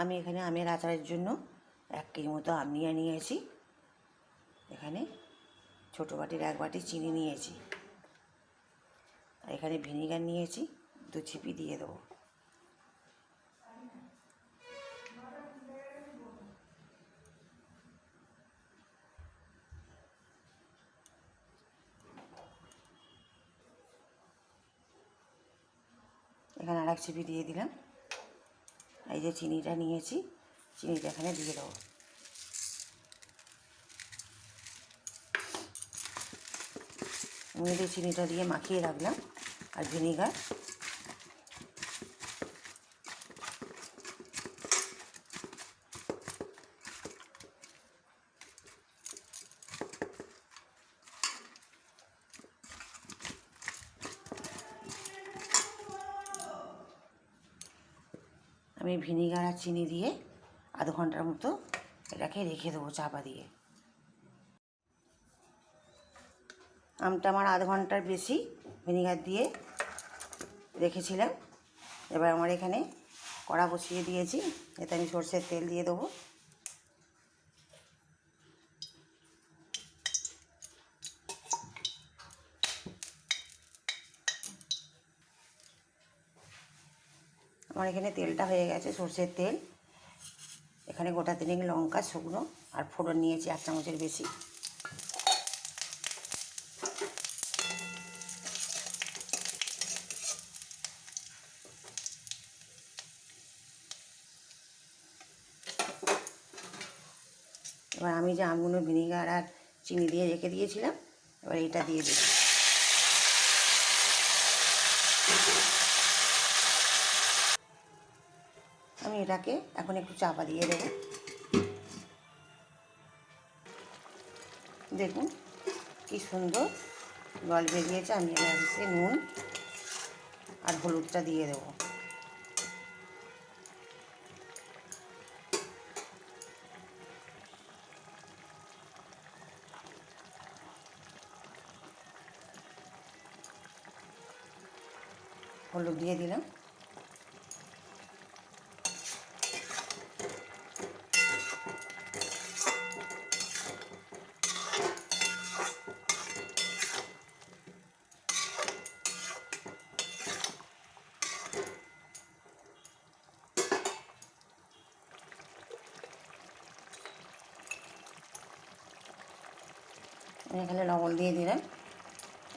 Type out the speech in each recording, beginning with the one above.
আমি এখানে আমের আচারের জন্য এক কেজি মতো আম নিয়ে নিয়েছি। এখানে ছোটো বাটির এক বাটি চিনি নিয়েছি। এখানে ভিনিগার নিয়েছি, দু ছিপি দিয়ে দেবো। এখানে আর এক ছিপি দিয়ে দিলাম। এই যে চিনিটা নিয়েছি, চিনিটা এখানে দিয়ে দেবো। মেয়েদের চিনিটা দিয়ে মাখিয়ে রাখলাম, আর ভিনিগার আমি ভিনিগার আর চিনি দিয়ে আধ ঘণ্টার মতো এটাকে রেখে দেবো চাপা দিয়ে। আমটা আমার আধ ঘণ্টার বেশি ভিনিগার দিয়ে রেখেছিলাম। এবার আমার এখানে কড়া বসিয়ে দিয়েছি। এতে আমি সর্ষের তেল দিয়ে দেবো। আমার এখানে তেলটা হয়ে গেছে, সর্ষের তেল। এখানে গোটা তিনেক লঙ্কা, শুকনো আর ফোড়ন নিয়েছি, এক চামচের বেশি। এবার আমি যে আমগুলো ভিনিগার আর চিনি দিয়ে রেখে দিয়েছিলাম, এবার এটা দিয়ে দিই এটাকে এখন একটু চাপা দিয়ে দেবো। দেখুন কি সুন্দর জল বেরিয়েছে, আমি এসে নুন আর হলুদটা দিয়ে দেবো। হলুদ দিয়ে দিলাম। এখানে লবণ দিয়ে দিলাম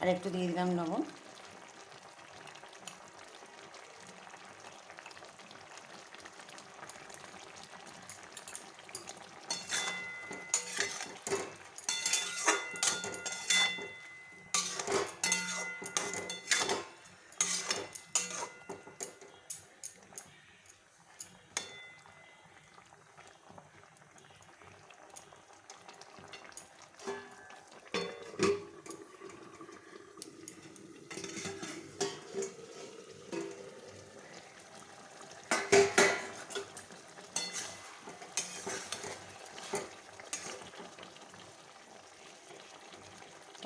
আর একটু দিয়ে দিলাম লবণ।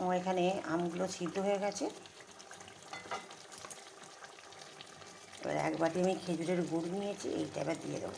আমার এখানে আমগুলো সিদ্ধ হয়ে গেছে। এবার এক বাটি আমি খেজুরের গুড় নিয়েছি, এইটা এবার দিয়ে দেবো।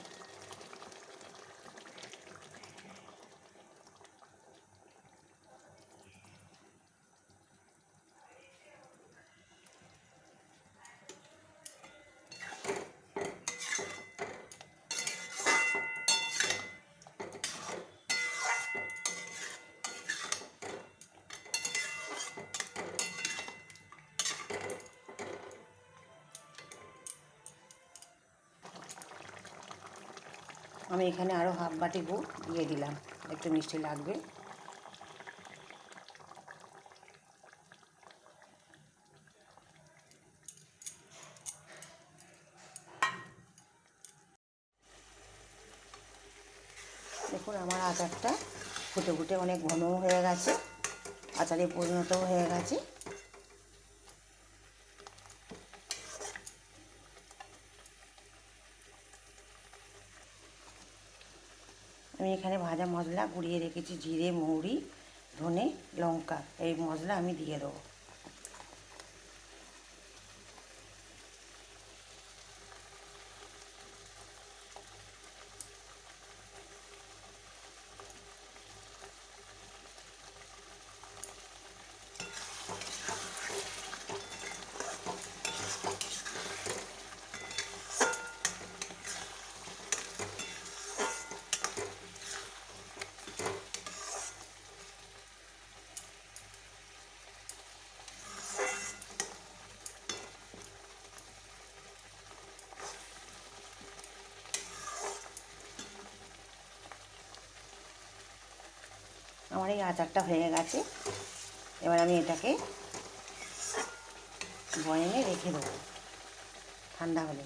আমি এখানে আরও হাফ বাটি গুড় দিয়ে দিলাম। একটু মিষ্টি লাগবে। দেখুন, আমার আচারটা ফুটে ফুটে অনেক ঘন হয়ে গেছে। আচারে পরিণত হয়ে গেছে। আমি এখানে ভাজা মশলা, গুঁড়িয়ে রেখেছি জিরে, মৌরি, ধনে, লঙ্কা। এই মশলা আমি দিয়ে দেবো। আমার এই আচারটা হয়ে গেছে। এবার আমি এটাকে বয়মে রেখে দেবো। ঠান্ডা হলে।